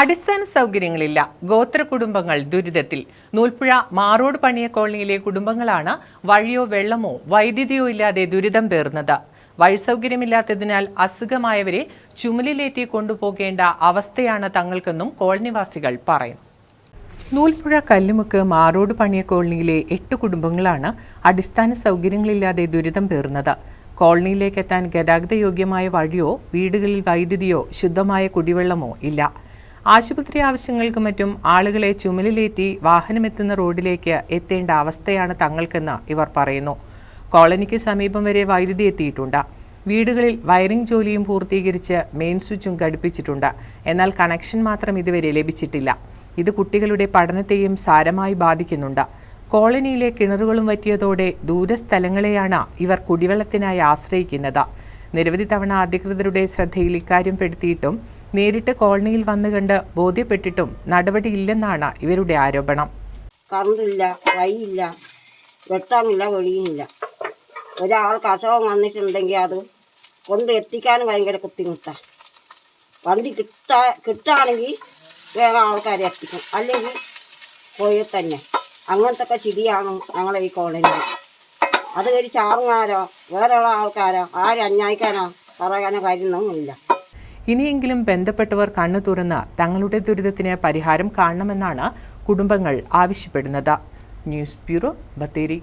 അടിസ്ഥാന സൗകര്യങ്ങളില്ല. ഗോത്ര കുടുംബങ്ങൾ ദുരിതത്തിൽ. നൂൽപ്പുഴ മാറോട് പണിയ കോളനിയിലെ കുടുംബങ്ങളാണ് വഴിയോ വെള്ളമോ വൈദ്യുതിയോ ഇല്ലാതെ ദുരിതം പേർന്നത് വഴി സൗകര്യമില്ലാത്തതിനാൽ അസുഖമായവരെ ചുമലിലേറ്റി കൊണ്ടുപോകേണ്ട അവസ്ഥയാണ് തങ്ങൾക്കെന്നും കോളനിവാസികൾ പറയും നൂൽപ്പുഴ കല്ലുമുക്ക് മാറോട് പണിയ കോളനിയിലെ എട്ട് കുടുംബങ്ങളാണ് അടിസ്ഥാന സൗകര്യങ്ങളില്ലാതെ ദുരിതം പേർന്നത് കോളനിയിലേക്ക് എത്താൻ ഗതാഗത യോഗ്യമായ വഴിയോ വീടുകളിൽ വൈദ്യുതിയോ ശുദ്ധമായ കുടിവെള്ളമോ ഇല്ല. ആശുപത്രി ആവശ്യങ്ങൾക്കും മറ്റും ആളുകളെ ചുമലിലേറ്റി വാഹനമെത്തുന്ന റോഡിലേക്ക് എത്തേണ്ട അവസ്ഥയാണ് തങ്ങൾക്കെന്ന് ഇവർ പറയുന്നു. കോളനിക്ക് സമീപം വരെ വൈദ്യുതി എത്തിയിട്ടുണ്ട്. വീടുകളിൽ വയറിംഗ് ജോലിയും പൂർത്തീകരിച്ച് മെയിൻ സ്വിച്ചും ഘടിപ്പിച്ചിട്ടുണ്ട്. എന്നാൽ കണക്ഷൻ മാത്രം ഇതുവരെ ലഭിച്ചിട്ടില്ല. ഇത് കുട്ടികളുടെ പഠനത്തെയും സാരമായി ബാധിക്കുന്നുണ്ട്. കോളനിയിലെ കിണറുകളും വറ്റിയതോടെ ദൂരസ്ഥലങ്ങളെയാണ് ഇവർ കുടിവെള്ളത്തിനായി ആശ്രയിക്കുന്നത്. നിരവധി തവണ അധികൃതരുടെ ശ്രദ്ധയിൽ ഇക്കാര്യം പെടുത്തിയിട്ടും നേരിട്ട് കോളനിയിൽ വന്നു കണ്ട് ബോധ്യപ്പെട്ടിട്ടും നടപടിയില്ലെന്നാണ് ഇവരുടെ ആരോപണം. കറണ്ടില്ല വഴിയില്ല വെട്ടാനില്ല വെളിയുമില്ല ഒരാൾക്ക് അസുഖം വന്നിട്ടുണ്ടെങ്കിൽ അത് കൊണ്ട് എത്തിക്കാനും ഭയങ്കര ബുദ്ധിമുട്ടാണ് വണ്ടി കിട്ടാ കിട്ടുകയാണെങ്കിൽ വേറെ ആൾക്കാരെ എത്തിക്കും. അല്ലെങ്കിൽ പോയി തന്നെ. അങ്ങനത്തെ ഒക്കെ ശരിയാണ് ഞങ്ങളെ ഈ കോളനിയിൽ? അത് ഒരു ചാറുങ്ങാരോ വേറെയുള്ള ആൾക്കാരോ? ആരും അന്യായിക്കാനോ പറയാനോ കാര്യമൊന്നുമില്ല. ഇനിയെങ്കിലും ബന്ധപ്പെട്ടവർ കണ്ണു തുറന്ന് തങ്ങളുടെ ദുരിതത്തിന് പരിഹാരം കാണണമെന്നാണ് കുടുംബങ്ങൾ ആവശ്യപ്പെടുന്നത്. News bureau Bathery.